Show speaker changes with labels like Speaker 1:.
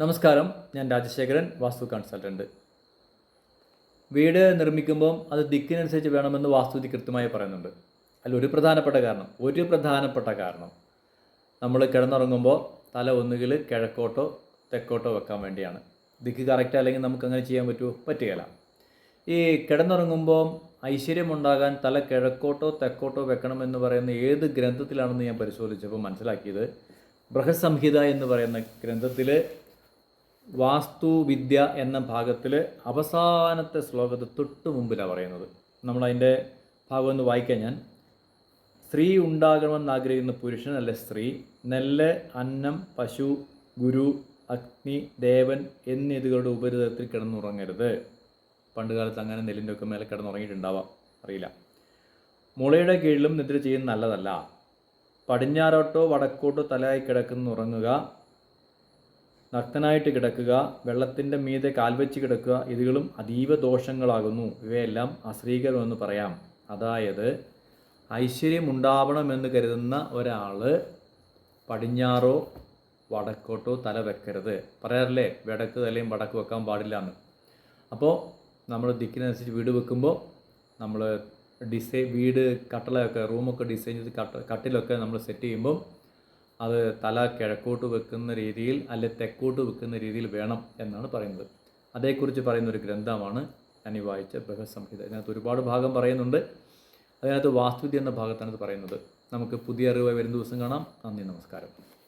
Speaker 1: നമസ്കാരം. ഞാൻ രാജശേഖരൻ വാസ്തു കൺസൾട്ടന്റ് വീട് നിർമ്മിക്കുമ്പം അത് ദിക്കിനനുസരിച്ച് വേണമെന്ന് വാസ്തുവിധി കൃത്യമായി പറയുന്നുണ്ട്. അതിൽ ഒരു പ്രധാനപ്പെട്ട കാരണം ഒരു പ്രധാനപ്പെട്ട കാരണം. നമ്മൾ കിടന്നുറങ്ങുമ്പോൾ തല ഒന്നുകിൽ കിഴക്കോട്ടോ തെക്കോട്ടോ വെക്കാൻ വേണ്ടിയാണ്. ദിക്ക് കറക്റ്റ് അല്ലെങ്കിൽ നമുക്ക് അങ്ങനെ ചെയ്യാൻ പറ്റുമോ? പറ്റുകയില്ല. ഈ കിടന്നുറങ്ങുമ്പോൾ ഐശ്വര്യമുണ്ടാകാൻ തല കിഴക്കോട്ടോ തെക്കോട്ടോ വെക്കണമെന്ന് പറയുന്ന ഏത് ഗ്രന്ഥത്തിലാണെന്ന് ഞാൻ പരിശോധിച്ചപ്പോൾ മനസ്സിലാക്കിയത് ബൃഹസംഹിത എന്ന് പറയുന്ന ഗ്രന്ഥത്തിൽ വാസ്തുവിദ്യ എന്ന ഭാഗത്തിൽ അവസാനത്തെ ശ്ലോകത്തെ തൊട്ട് മുമ്പിലാണ് പറയുന്നത്. നമ്മളതിന്റെ ഭാഗം ഒന്ന് വായിക്കാൻ ഞാൻ. സ്ത്രീ ഉണ്ടാകണമെന്ന് ആഗ്രഹിക്കുന്ന പുരുഷൻ അല്ല സ്ത്രീ. നെല്ല് അന്നം പശു ഗുരു അഗ്നി ദേവൻ എന്നിതുകളുടെ ഉപരിതലത്തിൽ കിടന്നുറങ്ങരുത്. പണ്ട് കാലത്ത് അങ്ങനെ നെല്ലിന്റെ ഒക്കെ മേലെ കിടന്നുറങ്ങിയിട്ടുണ്ടാവാം. അറിയില്ല. മുളയുടെ കീഴിലും നിദ്ര ചെയ്യുന്നത് നല്ലതല്ല. പടിഞ്ഞാറോട്ടോ വടക്കോട്ടോ തലയായി കിടക്കുന്നുറങ്ങുക. നഗ്നനായിട്ട് കിടക്കുക വെള്ളത്തിന്റെ മീതെ കാൽവെച്ച് കിടക്കുക ഇതുകളും അതീവ ദോഷങ്ങളാകുന്നു. ഇവയെല്ലാം അശ്രീകരമെന്ന് പറയാം. അതായത് ഐശ്വര്യം ഉണ്ടാവണമെന്ന് കരുതുന്ന ഒരാൾ പടിഞ്ഞാറോ വടക്കോട്ടോ തല വെക്കരുത്. പറയാറില്ലേ വടക്ക് തലയും വടക്ക് വെക്കാൻ പാടില്ല എന്ന് അപ്പോൾ നമ്മൾ ദിക്കിനനുസരിച്ച് വീട് വെക്കുമ്പോൾ നമ്മൾ ഡിസൈൻ വീട് കട്ടിലൊക്കെ റൂമൊക്കെ ഡിസൈൻ ചെയ്ത് കട്ട കട്ടിലൊക്കെ നമ്മൾ സെറ്റ് ചെയ്യുമ്പോൾ അത് തല കിഴക്കോട്ട് വെക്കുന്ന രീതിയിൽ അല്ലെ തെക്കോട്ട് വെക്കുന്ന രീതിയിൽ വേണം എന്നാണ് പറയുന്നത്. അതേക്കുറിച്ച് പറയുന്ന ഒരു ഗ്രന്ഥമാണ് ഈ വായിച്ച ബൃഹസംഹിത. ഇതിനകത്ത് ഒരുപാട് ഭാഗം പറയുന്നുണ്ട്. അതിനകത്ത് വാസ്തുവിദ്യ എന്ന ഭാഗത്താണ് ഇത് പറയുന്നത്. നമുക്ക് പുതിയ അറിവായി വരും ദിവസം കാണാം. നന്ദി നമസ്കാരം.